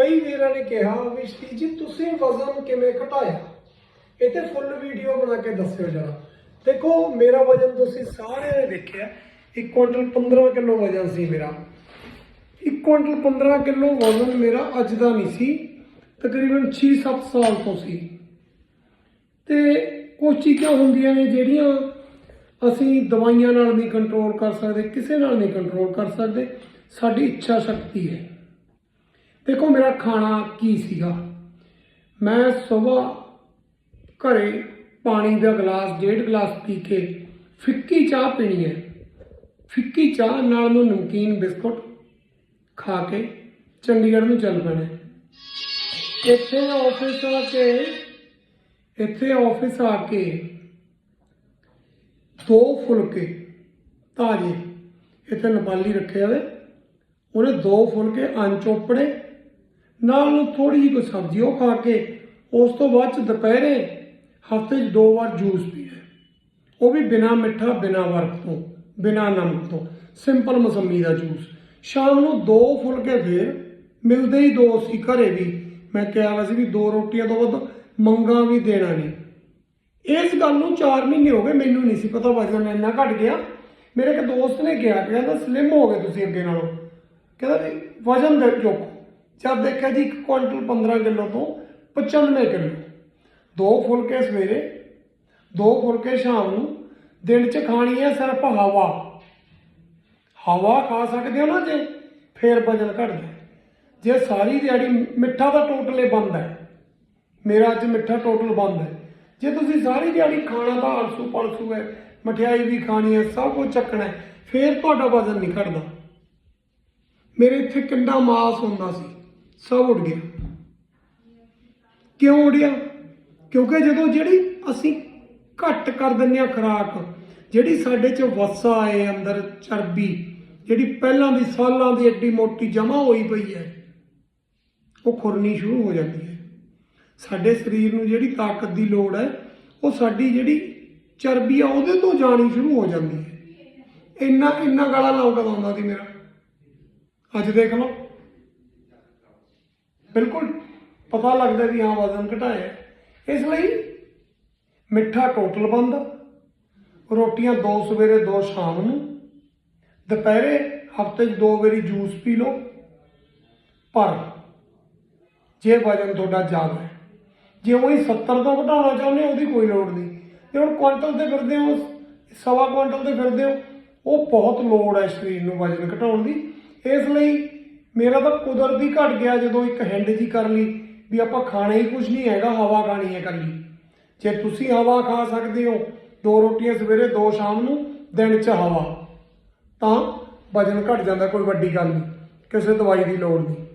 ਕਈ ਵੀਰਾਂ ਨੇ ਕਿਹਾ ਵੀ ਸ਼੍ਰੀ ਜੀ, ਤੁਸੀਂ ਵਜ਼ਨ ਕਿਵੇਂ ਘਟਾਇਆ? ਇਹ ਤੇ ਫੁੱਲ ਵੀਡੀਓ ਬਣਾ ਕੇ ਦੱਸਿਓ ਜਰਾ। ਦੇਖੋ, ਮੇਰਾ ਵਜ਼ਨ ਤੁਸੀਂ ਸਾਰਿਆਂ ਨੇ ਦੇਖਿਆ 1 ਕੁਇੰਟਲ 15 ਕਿਲੋ ਵਜ਼ਨ ਸੀ ਮੇਰਾ। 1 ਕੁਇੰਟਲ 15 ਕਿਲੋ ਵਜ਼ਨ ਮੇਰਾ ਅੱਜ ਦਾ ਨਹੀਂ ਸੀ, ਤਕਰੀਬਨ 6-7 ਸਾਲ ਤੋਂ ਸੀ। ਤੇ ਕੁਝ ਚੀਜ਼ਾਂ ਹੁੰਦੀਆਂ ਨੇ ਜਿਹੜੀਆਂ ਅਸੀਂ ਦਵਾਈਆਂ ਨਾਲ ਨਹੀਂ ਕੰਟਰੋਲ ਕਰ ਸਕਦੇ, ਕਿਸੇ ਨਾਲ ਨਹੀਂ ਕੰਟਰੋਲ ਕਰ ਸਕਦੇ। ਸਾਡੀ ਇੱਛਾ ਸ਼ਕਤੀ ਹੈ। ਦੇਖੋ ਮੇਰਾ ਖਾਣਾ ਕੀ ਸੀਗਾ? ਮੈਂ ਸਵੇਰ ਘਰੇ ਪਾਣੀ ਦਾ ਗਲਾਸ, ਡੇਢ ਗਲਾਸ ਪੀ ਕੇ ਫਿੱਕੀ ਚਾਹ ਪੀਣੀ ਹੈ। ਫਿੱਕੀ ਚਾਹ ਨਾਲ ਨੂੰ ਨਮਕੀਨ, ਬਿਸਕੁਟ ਖਾ ਕੇ ਚੰਡੀਗੜ੍ਹ ਨੂੰ ਚੱਲ ਪੈਣਾ ਇੱਥੇ ਆਫਿਸ ਆ ਕੇ, ਇੱਥੇ ਆਫਿਸ ਆ ਕੇ ਦੋ ਫੁਲਕੇ ਤਾਜੇ, ਇੱਥੇ ਨੇਪਾਲੀ ਰੱਖੇ ਹੋਏ। ਉਹਨੇ ਦੋ ਫੁਲਕੇ ਆਂ ਚੋਪੜੇ ਨਾਲ ਨੂੰ ਥੋੜੀ ਜਿਹੀ ਕੋਈ ਸਬਜ਼ੀ ਉਹ ਖਾ ਕੇ, ਉਸ ਤੋਂ ਬਾਅਦ ਚ ਦੁਪਹਿਰੇ ਹਫ਼ਤੇ 'ਚ ਦੋ ਵਾਰ ਜੂਸ ਪੀਣਾ ਉਹ ਵੀ ਬਿਨਾ ਮਿੱਠਾ, ਬਿਨਾ ਵਰਕ ਤੋਂ, ਬਿਨਾ ਨਮਕ ਤੋਂ। ਸਿੰਪਲ ਮਸੰਮੀ ਦਾ ਜੂਸ। ਸ਼ਾਮ ਨੂੰ ਦੋ ਫੁਲਕੇ ਫੇਰ ਮਿਲਦੇ ਹੀ ਦੋ ਸੀ ਘਰੇ ਵੀ। ਮੈਂ ਕਿਹਾ ਵੈਸੇ ਵੀ ਦੋ ਰੋਟੀਆਂ ਤੋਂ ਵੱਧ ਮੰਗਾ ਵੀ ਦੇਣਾ ਨਹੀਂ ਇਸ ਗੱਲ ਨੂੰ 4 ਮਹੀਨੇ ਹੋ ਗਏ ਮੈਨੂੰ ਨਹੀਂ ਸੀ ਪਤਾ, ਵਜਨ ਇੰਨਾ ਘਟ ਗਿਆ। ਮੇਰੇ ਇੱਕ ਦੋਸਤ ਨੇ ਕਿਹਾ ਕਿ ਕਹਿੰਦਾ, ਸਲਿਮ ਹੋ ਗਏ ਤੁਸੀਂ ਅੱਗੇ ਨਾਲੋਂ? ਕਹਿੰਦਾ ਵੀ ਵਜਨ ਦੇ ਚੁੱਕ ਜਦ ਦੇਖਿਆ ਜੀ 1 ਕੁਇੰਟਲ 15 ਕਿਲੋ ਤੋਂ 95 ਕਿਲੋ। ਦੋ ਫੁਲਕੇ ਸਵੇਰੇ, ਦੋ ਫੁਲਕੇ ਸ਼ਾਮ ਨੂੰ, ਦਿਨ ਚ ਖਾਣੀ ਹੈ ਸਿਰਫ ਹਵਾ। ਹਵਾ ਖਾ ਸਕਦੇ ਹੋ ਨਾ ਜੇ, ਫੇਰ ਵਜਨ ਘਟਦਾ ਜੇ ਸਾਰੀ ਦਿਹਾੜੀ ਮਿੱਠਾ ਦਾ ਟੋਟਲ ਹੀ ਬੰਦ ਹੈ। ਮੇਰਾ ਅੱਜ ਮਿੱਠਾ ਟੋਟਲ ਬੰਦ ਹੈ। ਜੇ ਤੁਸੀਂ ਸਾਰੀ ਦਿਹਾੜੀ ਖਾਣਾ ਤਾਂ ਆਲਸੂ ਪਲਸੂ ਹੈ, ਮਠਿਆਈ ਵੀ ਖਾਣੀ ਹੈ, ਸਭ ਕੁਝ ਚੱਕਣਾ ਹੈ, ਫੇਰ ਤੁਹਾਡਾ ਵਜ਼ਨ ਨਹੀਂ ਘਟਦਾ। ਮੇਰੇ ਇੱਥੇ ਕਿੰਨਾ ਮਾਸ ਹੁੰਦਾ ਸੀ। ਸਭ ਉੱਡ ਗਿਆ। ਕਿਉਂ ਉੱਡਿਆ ਕਿਉਂਕਿ ਜਦੋਂ ਜਿਹੜੀ ਅਸੀਂ ਘੱਟ ਕਰ ਦਿੰਦੇ ਹਾਂ ਖੁਰਾਕ, ਜਿਹੜੀ ਸਾਡੇ ਚ ਵਸਾ ਹੈ ਅੰਦਰ ਚਰਬੀ, ਜਿਹੜੀ ਪਹਿਲਾਂ ਦੀ ਸਾਲਾਂ ਦੀ ਐਡੀ ਮੋਟੀ ਜਮਾ ਹੋਈ ਪਈ ਹੈ, ਉਹ ਖੁਰਨੀ ਸ਼ੁਰੂ ਹੋ ਜਾਂਦੀ ਹੈ। ਸਾਡੇ ਸਰੀਰ ਨੂੰ ਜਿਹੜੀ ਤਾਕਤ ਦੀ ਲੋੜ ਹੈ, ਉਹ ਸਾਡੀ ਜਿਹੜੀ ਚਰਬੀ ਆ, ਉਹਦੇ ਤੋਂ ਜਾਣੀ ਸ਼ੁਰੂ ਹੋ ਜਾਂਦੀ ਹੈ। ਇੰਨਾ ਇੰਨਾ ਗਾਲਾ ਲਾਉਂਦਾ ਹੁੰਦਾ ਸੀ ਮੇਰਾ। ਅੱਜ ਦੇਖ ਲਓ। ਬਿਲਕੁਲ ਪਤਾ ਲੱਗਦਾ ਵੀ ਹਾਂ ਵਜ਼ਨ ਘਟਾਇਆ। ਇਸ ਲਈ ਮਿੱਠਾ ਟੋਟਲ ਬੰਦ, ਰੋਟੀਆਂ ਦੋ ਸਵੇਰੇ, ਦੋ ਸ਼ਾਮ ਨੂੰ, ਦੁਪਹਿਰੇ ਹਫ਼ਤੇ 'ਚ ਦੋ ਵਾਰੀ ਜੂਸ ਪੀ ਲਓ, ਪਰ ਜੇ ਵਜਨ ਤੁਹਾਡਾ ਜ਼ਿਆਦਾ ਹੈ, ਜੇ ਉਹੀ 70 ਤੋਂ ਘਟਾਉਣਾ ਚਾਹੁੰਦੇ ਹੋ, ਉਹਦੀ ਕੋਈ ਲੋੜ ਨਹੀਂ। ਜੇ ਹੁਣ ਕੁਆਂਟਲ ਤੇ ਫਿਰਦੇ ਹੋ, ਸਵਾ ਕੁਆਂਟਲ ਤੇ ਫਿਰਦੇ ਹੋ, ਉਹ ਬਹੁਤ ਲੋੜ ਹੈ ਸਰੀਰ ਨੂੰ ਵਜਨ ਘਟਾਉਣ ਦੀ। ਇਸ ਲਈ ਮੇਰਾ ਤਾਂ ਕੁਦਰਤੀ ਘਟ ਗਿਆ ਜਦੋਂ ਇੱਕ ਹਿੰਡ ਜੀ ਕਰ ਲਈ ਵੀ ਆਪਾਂ ਖਾਣਾ ਹੀ ਕੁਝ ਨਹੀਂ ਹੈਗਾ, ਹਵਾ ਖਾਣੀ ਹੈ ਇਕੱਲੀ। ਜੇ ਤੁਸੀਂ ਹਵਾ ਖਾ ਸਕਦੇ ਹੋ, ਦੋ ਰੋਟੀਆਂ ਸਵੇਰੇ, ਦੋ ਸ਼ਾਮ ਨੂੰ, ਦਿਨ 'ਚ ਹਵਾ। ਤਾਂ ਵਜਨ ਘਟ ਜਾਂਦਾ, ਕੋਈ ਵੱਡੀ ਗੱਲ ਨਹੀਂ। ਕਿਸੇ ਦਵਾਈ ਦੀ ਲੋੜ ਨਹੀਂ।